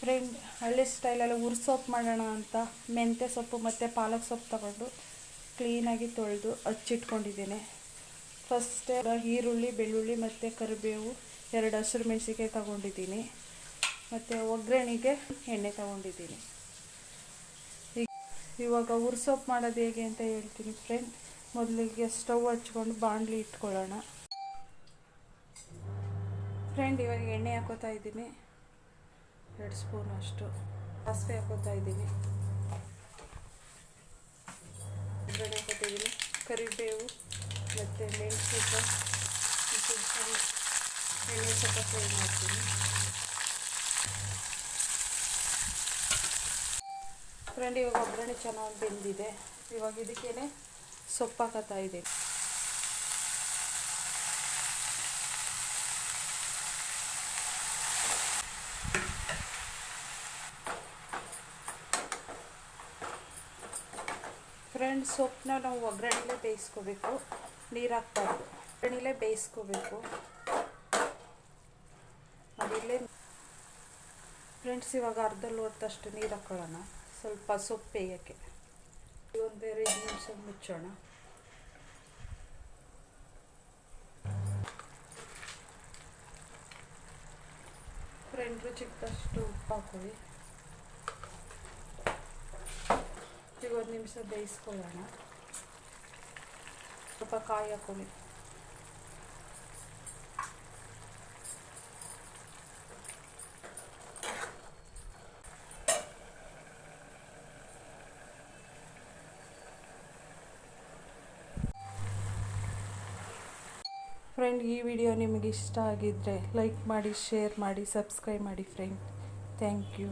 Friend ಹಳ್ಳಿ ಸ್ಟೈಲಲ್ಲಿ ಉರ್ ಸೊಪ್ಪು ಮಾಡೋಣ ಅಂತ ಮೆಂತ್ಯ ಸೊಪ್ಪು ಮತ್ತು ಪಾಲಕ್ ಸೊಪ್ಪು ತಗೊಂಡು ಕ್ಲೀನಾಗಿ ತೊಳೆದು ಹಚ್ಚಿಟ್ಕೊಂಡಿದ್ದೀನಿ ಫಸ್ಟ್ ಈರುಳ್ಳಿ, ಬೆಳ್ಳುಳ್ಳಿ ಮತ್ತು ಕರಿಬೇವು ಎರಡು ಹಸಿರು ಮೆಣಸಿನ್ಕಾಯಿ ತಗೊಂಡಿದ್ದೀನಿ. ಮತ್ತು ಒಗ್ಗರಣೆಗೆ ಎಣ್ಣೆ ತಗೊಂಡಿದ್ದೀನಿ. ಈಗ ಇವಾಗ ಉರ್ ಸೊಪ್ಪು ಮಾಡೋದು ಹೇಗೆ ಅಂತ ಹೇಳ್ತೀನಿ ಫ್ರೆಂಡ್. ಮೊದಲಿಗೆ ಸ್ಟವ್ ಹಚ್ಕೊಂಡು ಬಾಣಲಿ ಇಟ್ಕೊಳ್ಳೋಣ. ಫ್ರೆಂಡ್ ಇವಾಗ ಎಣ್ಣೆ ಹಾಕೋತಾ ಇದ್ದೀನಿ. ಎರಡು ಸ್ಪೂನ್ ಅಷ್ಟು. ಸಾಸಿವೆ ಹಾಕೋತಾ ಇದ್ದೀನಿ. ಒಗ್ಗರಣೆ ಹಾಕೋತಿದ್ದೀನಿ. ಕರಿಬೇವು, ಮತ್ತು ಮೆಣಸು ಎಣ್ಣೆ ಸ್ವಲ್ಪ ಫ್ರೈ ಮಾಡ್ತೀನಿ. ಫ್ರೆಂಡ್, ಇವಾಗ ಒಗ್ಗರಣೆ ಚೆನ್ನಾಗಿ ಬೆಂದಿದೆ. ಇವಾಗ ಇದಕ್ಕೇನೆ ಸೊಪ್ಪು ಹಾಕೋತಾ ಇದ್ದೀನಿ. ಫ್ರೆಂಡ್ ಸೊಪ್ಪನ್ನ ನಾವು ಒಗ್ಗರಣೆಲೇ ಬೇಯಿಸ್ಕೋಬೇಕು. ನೀರು ಹಾಕ್ಬಾರ್ದು ಒಗ್ಗರಣೆಲೇ ಬೇಯಿಸ್ಕೋಬೇಕು. ಅದಿಲ್ಲೇ ಫ್ರೆಂಡ್ಸ್ ಇವಾಗ ಅರ್ಧ ಲೋಟದಷ್ಟು ನೀರು ಹಾಕ್ಕೊಳ್ಳೋಣ ಸ್ವಲ್ಪ ಸೊಪ್ಪು ಬೇಯೋಕ್ಕೆ. ಒಂದು ಎರಡು ನಿಮಿಷ ಮುಚ್ಚೋಣ. ಫ್ರೆಂಡ್ ರುಚಿಗೆ ಉಪ್ಪು ಹಾಕೊಳ್ಳಿ ಈಗ ಒಂದು ನಿಮಿಷ ಬೇಯಿಸ್ಕೊಳ್ಳೋಣ ಸ್ವಲ್ಪ ಕಾಯಿ ಹಾಕೊಳ್ಳಿ ಫ್ರೆಂಡ್ ಈ ವಿಡಿಯೋ ನಿಮಗೆ ಇಷ್ಟ ಆಗಿದ್ದರೆ ಲೈಕ್ ಮಾಡಿ ಶೇರ್ ಮಾಡಿ ಸಬ್ಸ್ಕ್ರೈಬ್ ಮಾಡಿ ಫ್ರೆಂಡ್ ಥ್ಯಾಂಕ್ ಯು